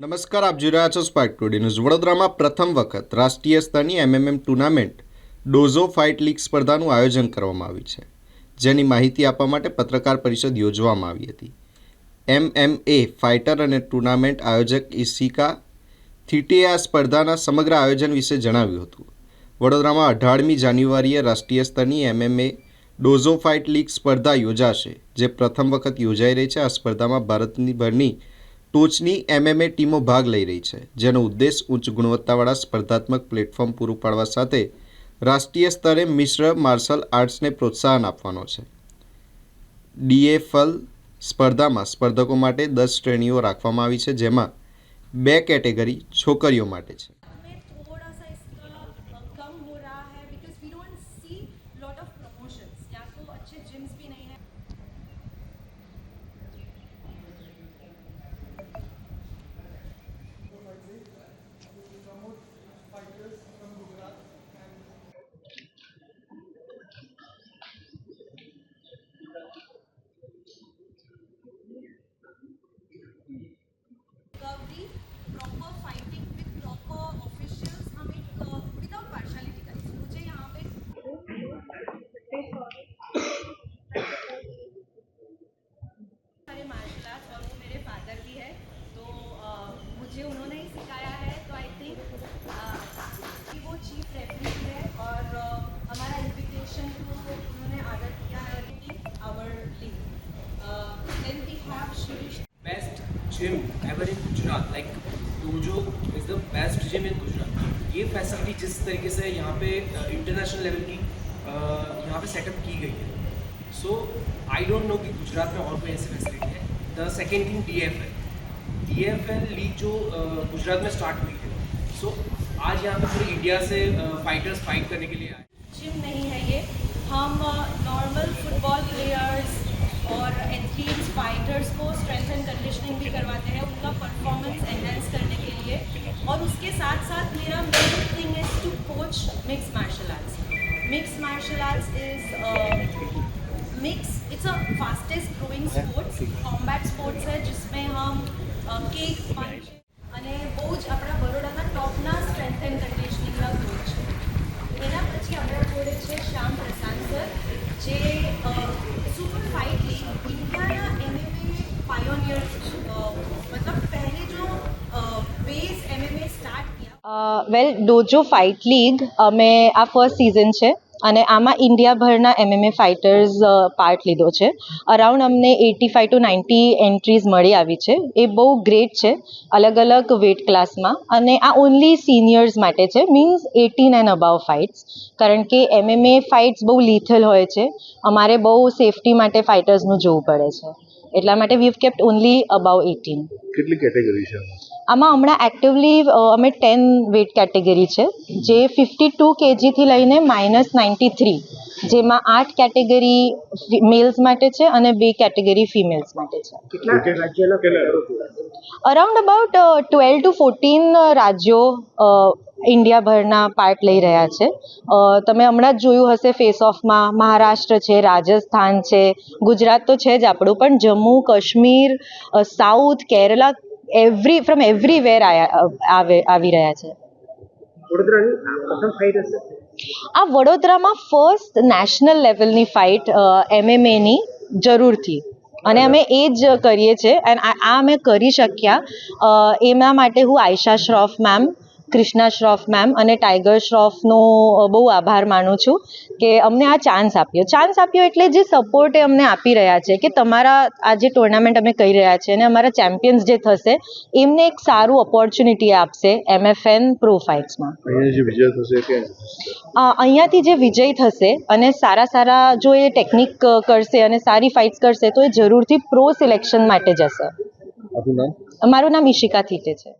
નમસ્કાર, આપ જોઈ રહ્યા છો સ્પાર્ક ટુડે ન્યૂઝ વડોદરામાં પ્રથમ વખત રાષ્ટ્રીય સ્તરની MMA tournament Dojo fight league સ્પર્ધાનું આયોજન કરવામાં આવ્યું છે, જેની માહિતી આપવા માટે પત્રકાર પરિષદ યોજવામાં આવી હતી. એમએમએ ફાઇટર અને ટુર્નામેન્ટ આયોજક ઇશિકા થીટેએ આ સ્પર્ધાના સમગ્ર આયોજન વિશે જણાવ્યું હતું. વડોદરામાં અઢારમી જાન્યુઆરીએ રાષ્ટ્રીય સ્તરની એમએમએ ડોઝો ફાઇટ લીગ સ્પર્ધા યોજાશે, જે પ્રથમ વખત યોજાઈ રહી છે. આ સ્પર્ધામાં ભારતની ભરની ટોચની એમએમએ ટીમો ભાગ લઈ રહી છે, જેનો ઉદ્દેશ ઉચ્ચ ગુણવત્તાવાળા સ્પર્ધાત્મક પ્લેટફોર્મ પૂરું પાડવા સાથે રાષ્ટ્રીય સ્તરે મિશ્ર માર્શલ આર્ટ્સને પ્રોત્સાહન આપવાનો છે. ડીએફએલ સ્પર્ધામાં સ્પર્ધકો માટે દસ શ્રેણીઓ રાખવામાં આવી છે, જેમાં બે કેટેગરી છોકરીઓ માટે છે. मुझे उन्होंने ही सिखाया है तो आई थिंक वो चीफ रेफरी है और हमारा इन्विटेशन को उन्होंने आर्डर किया है our league then we have best gym ever in Gujarat like Dojo is the best gym in Gujarat ये फैसिलिटी जिस तरीके से यहाँ पे इंटरनेशनल लेवल की यहाँ पे सेटअप की गई है। सो आई डोंट नो कि गुजरात में और कोई ऐसी फैसिलिटी है। The second thing D F L D F L league जो गुजरात में स्टार्ट हुई है। सो आज यहाँ पे पूरे इंडिया से फाइटर्स फाइट करने के लिए आए। जिम नहीं है ये। हम नॉर्मल फुटबॉल प्लेयर्स और एथलीट्स फाइटर्स को स्ट्रेंथ एंड कंडीशनिंग भी करवाते हैं उनका परफॉर्मेंस एनहेंस करने के लिए। और उसके साथ साथ मेरा main thing is to coach mix martial arts mix martial arts is mix it's a fastest growing sports cake છે. અને બહુ જ આપણા બરોડાના ટોપના સ્ટ્રેન્થ એન્ડ કન્ડિશનિંગના કોચ છે. એના પછી આપણા જોડે છે શ્યામ પ્રસાદ સર, જે સુપર ફાઇટ લીગ ઇન્ડિયાના એમએમએ પાયોનિયર્સ મતલબ પહેલે જો base MMA start well Dojo fight league અમે આ ફર્સ્ટ સિઝન છે. અને આમાં ઇન્ડિયાભરના એમએમએ ફાઇટર્સ પાર્ટ લીધો છે. અરાઉન્ડ અમને eighty five to ninety entries મળી આવી છે. એ બહુ ગ્રેટ છે, અલગ અલગ વેટ ક્લાસમાં અને આ ઓનલી સિનિયર્સ માટે છે means eighteen and above fights કારણ કે એમએમએ ફાઇટ્સ બહુ લીથલ હોય છે. અમારે બહુ સેફટી માટે ફાઇટર્સનું જોવું પડે છે. એટલા માટે we have kept only above eighteen કેટલી કેટેગરી છે આમાં? હમણાં એક્ટિવલી અમે ટેન વેટ કેટેગરી છે જે ફિફ્ટી ટુ કેજીથી લઈને માઇનસ નાઇન્ટી થ્રી જેમાં આઠ કેટેગરી મેલ્સ માટે છે અને બે કેટેગરી ફિમેલ્સ માટે છે around about twelve to fourteen રાજ્યો ઇન્ડિયાભરના પાર્ટ લઈ રહ્યા છે તમે હમણાં જ જોયું હશે ફેસ ઓફમાં મહારાષ્ટ્ર છે રાજસ્થાન છે ગુજરાત તો છે જ આપણું પણ Jammu Kashmir south Kerala every from everywhere આવે આવી રહ્યા છે. આ વડોદરામાં ફર્સ્ટ નેશનલ લેવલની ફાઇટ એમએમએની જરૂરથી. અને અમે એ જ કરીએ છીએ. એન્ડ આ આ અમે કરી શક્યા. એના માટે હું આયશા શ્રોફ મેમ કૃષ્ણા શ્રોફ મેમ અને ટાઈગર શ્રોફનો બહુ આભાર માનું છું કે અમને આ ચાન્સ આપ્યો. ચાન્સ આપ્યો એટલે જે સપોર્ટ એ અમને આપી રહ્યા છે કે તમારા આ જે ટુર્નામેન્ટ અમે કરી રહ્યા છીએ અને અમારા ચેમ્પિયન્સ જે થશે એમને એક સારું ઓપોર્ચ્યુનિટી આપશે એમએફએન પ્રો ફાઇટ્સમાં અહીંયાથી જે વિજય થશે અને સારા સારા જો એ ટેકનિક કરશે અને સારી ફાઇટ્સ કરશે તો એ જરૂરથી પ્રો સિલેક્શન માટે જશે. મારું નામ? ઈશિકા થીટે છે.